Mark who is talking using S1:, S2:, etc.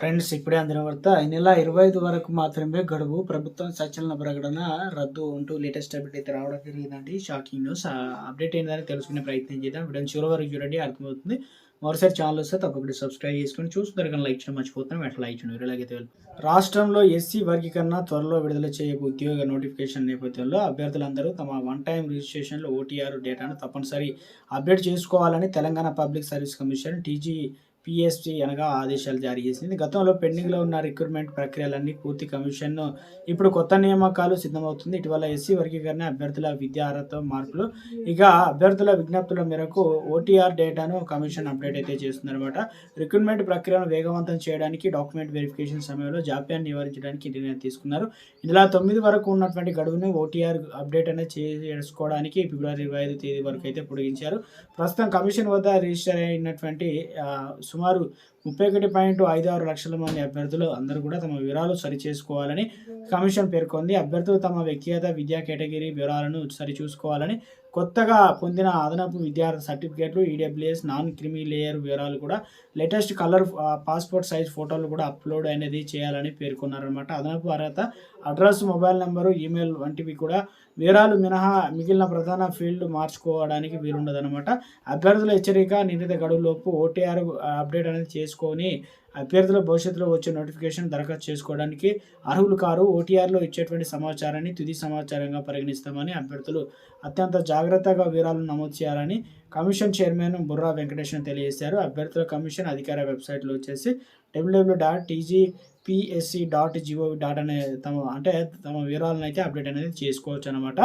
S1: Friends ఇప్పుడే అందిన వార్త ఈ నెల ఇరవై ఐదు వరకు మాత్రమే గడువు. ప్రభుత్వం సచలన ప్రకటన రద్దు ఉంటూ లేటెస్ట్ అప్డేట్ అయితే రావడం జరిగిందండి. Shocking news. అప్డేట్ ఏంటని తెలుసుకునే ప్రయత్నం చేద్దాం. వీడియో చివరి వరకు చూడండి అర్థమవుతుంది. మరోసారి ఛానల్ వస్తే తప్పకుండా సబ్స్క్రైబ్ చేసుకొని చూస్తున్నారు కానీ లైక్ చేయడం మర్చిపోతున్నాం ఎట్లా లైక్ చేయండి. వీడియోలైతే రాష్ట్రంలో ఎస్సీ వర్గీకరణ త్వరలో విడుదల చేయబో ఉద్యోగ నోటిఫికేషన్ నేపథ్యంలో అభ్యర్థులందరూ తమ వన్ టైం రిజిస్ట్రేషన్లో ఓటీఆర్ డేటాను తప్పనిసరి అప్డేట్ చేసుకోవాలని Telangana public service commission TG PSC అనగా ఆదేశాలు జారీ చేసింది. గతంలో పెండింగ్లో ఉన్న రిక్రూట్మెంట్ ప్రక్రియలన్నీ పూర్తి కమిషన్ ఇప్పుడు కొత్త నియామకాలు సిద్ధమవుతుంది. ఇటీవల ఎస్సీ వర్గీకరణ అభ్యర్థుల విద్యా అర్హత మార్పులు. ఇక అభ్యర్థుల విజ్ఞప్తుల మేరకు ఓటీఆర్ డేటాను కమిషన్ అప్డేట్ అయితే చేస్తుందన్నమాట. రిక్రూట్మెంట్ ప్రక్రియను వేగవంతం చేయడానికి డాక్యుమెంట్ వెరిఫికేషన్ సమయంలో జాప్యాన్ని నివారించడానికి నిర్ణయం తీసుకున్నారు. ఇందులో తొమ్మిది వరకు ఉన్నటువంటి గడువును ఓటీఆర్ అప్డేట్ అనేది చేసుకోవడానికి ఫిబ్రవరి ఇరవై ఐదు తేదీ వరకు అయితే పొడిగించారు. ప్రస్తుతం కమిషన్ వద్ద రిజిస్టర్ అయినటువంటి సుమారు ముప్పై ఒకటి పాయింట్ ఐదు ఆరు లక్షల మంది అభ్యర్థులు అందరూ కూడా తమ వివరాలు సరిచేసుకోవాలని కమిషన్ పేర్కొంది. అభ్యర్థులు తమ వ్యక్తిగత విద్యా కేటగిరీ వివరాలను సరిచూసుకోవాలని కొత్తగా పొందిన అదనపు విద్యార్థి సర్టిఫికేట్లు ఈడబ్ల్యూఎస్ నాన్ క్రిమి లేయర్ వివరాలు కూడా లేటెస్ట్ కలర్ పాస్పోర్ట్ సైజ్ ఫోటోలు కూడా అప్లోడ్ అనేది చేయాలని పేర్కొన్నారనమాట అదనపు అర్హత అడ్రస్ మొబైల్ నెంబరు ఈమెయిల్ వంటివి కూడా వివరాలు మినహా మిగిలిన ప్రధాన ఫీల్డ్ మార్చుకోవడానికి వీలుండదన్నమాట. అభ్యర్థుల హెచ్చరిక నిర్ణీత గడువులోపు ఓటీఆర్ అప్డేట్ అనేది చేసుకొని అభ్యర్థుల భవిష్యత్తులో వచ్చే నోటిఫికేషన్ దరఖాస్తు చేసుకోవడానికి అర్హులు కారు ఓటీఆర్లో ఇచ్చేటువంటి సమాచారాన్ని తుది సమాచారంగా పరిగణిస్తామని అభ్యర్థులు అత్యంత జాగ్రత్తగా వివరాలను నమోదు చేయాలని కమిషన్ చైర్మన్ బుర్రా వెంకటేశ్వర తెలియజేశారు. అభ్యర్థుల కమిషన్ అధికార వెబ్సైట్లో వచ్చేసి W W dot TG PSC dot G O V dot అనే తమ అంటే తమ వివరాలను అయితే అప్డేట్ అనేది చేసుకోవచ్చు అనమాట